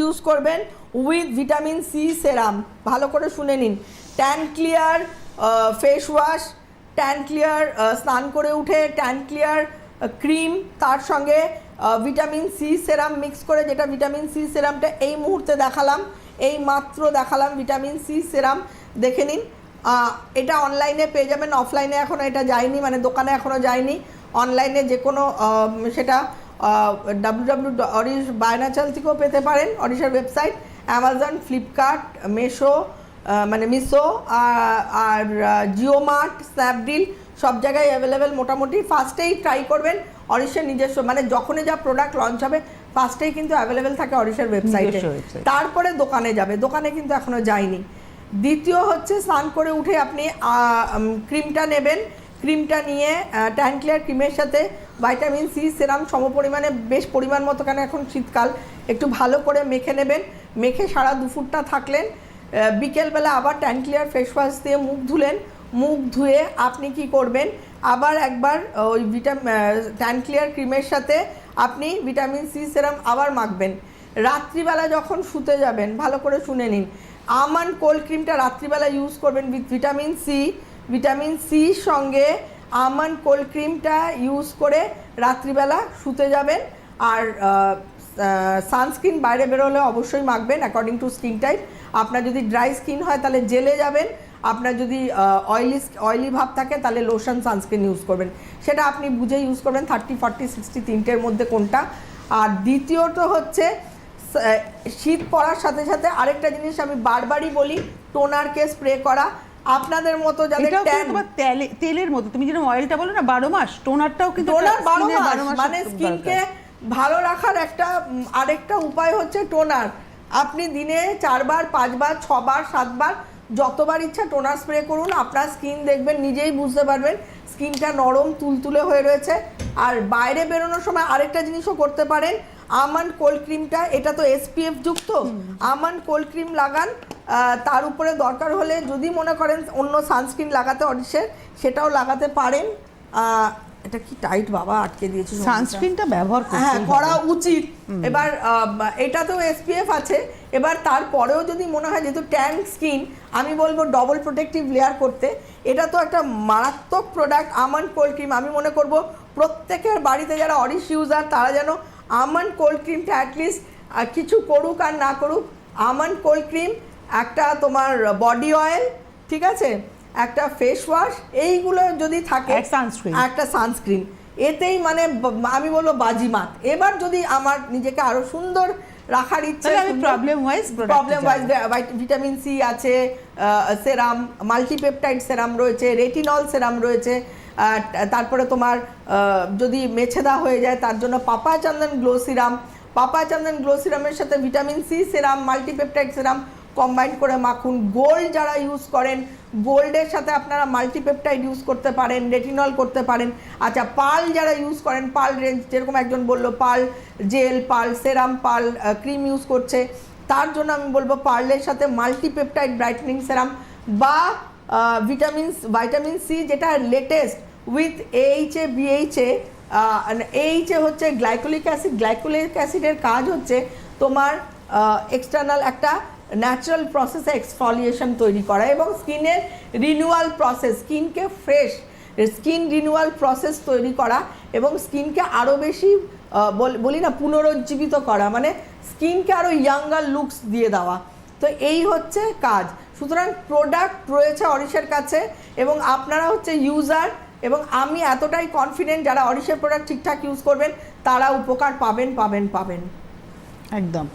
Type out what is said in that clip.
Use করবেন with vitamin C সেরাম ভালো করে শুনে নিন। Tan clear face wash tan clear স্নান করে উঠে ট্যান ক্লিয়ার ক্রিম তার সঙ্গে ভিটামিন সি সেরাম মিক্স করে যেটা ভিটামিন সি সেরামটা এই মুহূর্তে দেখালাম, এই মাত্র দেখালাম ভিটামিন সি সেরাম দেখে নিন এটা অনলাইনে পেয়ে যাবেন অফলাইনে এখনও এটা যায়নি মানে দোকানে এখনও যায়নি। অনলাইনে যে কোনো সেটা ডাব্লিউ ডাব্লিউ অরিশ বায়নাচাল থেকেও পেতে পারেন অরিশার ওয়েবসাইট অ্যামাজন ফ্লিপকার্ট মেশো মানে মিশো আর জিও মার্ট স্ন্যাপডিল সব জায়গায় অ্যাভেলেবেল মোটামুটি ফার্স্টেই ট্রাই করবেন অরিশের নিজস্ব মানে যখনই যা প্রোডাক্ট লঞ্চ হবে ফার্স্টেই কিন্তু অ্যাভেলেবেল থাকে অরিশের ওয়েবসাইটে তারপরে দোকানে যাবে দোকানে কিন্তু এখনও যায়নি। দ্বিতীয় হচ্ছে স্নান করে উঠে আপনি ক্রিমটা নেবেন। ক্রিমটা নিয়ে ট্যান ক্লিয়ার ক্রিমের সাথে ভাইটামিন সি, সেরাম সমপরিমাণে বেশ পরিমাণ মতো কেন এখন শীতকাল। একটু ভালো করে মেখে নেবেন। মেখে সারা দুপুরটা থাকলেন। বিকেলবেলা আবার ট্যান ক্লিয়ার দিয়ে মুখ ধুলেন। মুখ ধুয়ে আপনি কি করবেন? আবার একবার ওই ভিটামিন ট্যান ক্লিয়ার ক্রিমের সাথে আপনি ভিটামিন সি, সেরাম আবার মাখবেন। রাত্রিবেলা যখন শুতে যাবেন, ভালো করে শুনে নিন। আমান কোল্ড ক্রিমটা রাত্রিবেলা ইউজ করবেন উইথ ভিটামিন সি। ভিটামিন সির সঙ্গে আমান কোল্ড ক্রিমটা ইউজ করে রাত্রিবেলা শুতে যাবেন আর সানস্ক্রিন বাইরে বেরোলে অবশ্যই মাখবেন অ্যাকর্ডিং টু স্কিন টাইপ আপনার যদি ড্রাই স্কিন হয় তাহলে জেলে যাবেন। আপনার যদি অয়েলি অয়েলি ভাব থাকে তাহলে লোশন সানস্ক্রিন ইউজ করবেন। সেটা আপনি বুঝে ইউজ করবেন থার্টি ফর্টি সিক্সটি তিনটের মধ্যে কোনটা। আর দ্বিতীয়ত হচ্ছে শীত পড়ার সাথে সাথে আরেকটা জিনিস আমি বারবারই বলি টোনারকে স্প্রে করা। আপনাদের মতো যাদের ট্যান তেলের মতো তুমি যেরকম অয়েলটা বলো না বারো মাস টোনারটাও কিন্তু টোনার বারো মাস মানে স্কিনকে ভালো রাখার একটা আরেকটা উপায় হচ্ছে টোনার আপনি দিনে চারবার পাঁচবার ছবার সাতবার যতবার ইচ্ছা টোনার স্প্রে করুন। আপনার স্কিন দেখবেন নিজেই বুঝতে পারবেন স্কিনটা নরম তুলতুলে হয়ে রয়েছে। আর বাইরে বেরোনোর সময় আরেকটা জিনিসও করতে পারেন। আমান কোল্ড ক্রিমটা এটা তো এসপিএফ যুক্ত। আমান কোল্ড ক্রিম লাগান তার উপরে দরকার হলে যদি মনে করেন অন্য সানস্ক্রিন লাগাতে অডিসের সেটাও লাগাতে পারেন। এটা কি টাইট বাবা? আটকে দিয়েছে সানস্ক্রিনটা ব্যবহার করতে হ্যাঁ করা উচিত। এবার এটা তো এসপিএফ আছে। এবার তারপরেও যদি মনে হয় যেহেতু ট্যান স্কিন আমি বলব ডবল প্রোটেক্টিভ লেয়ার করতে। এটা তো একটা মারাত্মক প্রোডাক্ট আমান কোল্ড ক্রিম আমি মনে করব প্রত্যেকের বাড়িতে যারা অরিশ ইউজার তারা যেন আমান কোল্ড ক্রিমটা অ্যাটলিস্ট কিছু করুক আর না করুক আমান কোল্ড ক্রিম একটা তোমার বডি অয়েল ঠিক আছে? একটা ফেস ওয়াশ এইগুলো যদি থাকে sunscreen। একটা সানস্ক্রিন এতেই মানে আমি বলব বাজিমাত। এবার যদি আমার নিজেকে আরও সুন্দর রাখার ইচ্ছে আমি product এ প্রবলেম ওয়াইজ ভিটামিন সি আছে সেরাম মাল্টিপেপটাইড সেরাম রয়েছে রেটিনল সেরাম রয়েছে তারপরে তোমার যদি মেছেদা হয়ে যায় তার জন্য papa Chandan glow serum papa Chandan glow সিরামের সাথে vitamin C serum multipeptide serum combine করে মাখুন। গোল্ড যারা ইউজ করেন গোল্ডের সাথে আপনারা মাল্টিপেপটাইড ইউজ করতে পারেন রেটিনল করতে পারেন। আচ্ছা পাল যারা ইউজ করেন, পাল রেঞ্জ যেরকম একজন বলল, পাল জেল পাল সেরাম পাল ক্রিম ইউজ করছে, তার জন্য আমি বলব পার্লের সাথে মাল্টিপেপটাইড ব্রাইটনিং সেরাম বা ভিটামিন ভাইটামিন সি যেটা latest with H A BHA H A এ হচ্ছে গ্লাইকোলিক অ্যাসিড গ্লাইকোলিক অ্যাসিডের কাজ হচ্ছে তোমার এক্সটার্নাল একটা ন্যাচারাল প্রসেসে এক্সফলিয়েশন তৈরি করা এবং স্কিনের রিনিউয়াল প্রসেস স্কিনকে ফ্রেশ স্কিন রিনিউয়াল প্রসেস তৈরি করা এবং স্কিনকে আরও বেশি বলি না, পুনরুজ্জীবিত করা মানে স্কিনকে আরও ইয়াঙ্গার লুকস দিয়ে দেওয়া। তো এই হচ্ছে কাজ। সুতরাং প্রোডাক্ট রয়েছে অরিশের কাছে এবং আপনারা হচ্ছে ইউজার এবং আমি এতটাই কনফিডেন্ট যারা অরিশের প্রোডাক্ট ঠিকঠাক ইউজ করবেন, তারা উপকার পাবেন পাবেন পাবেন। একদম।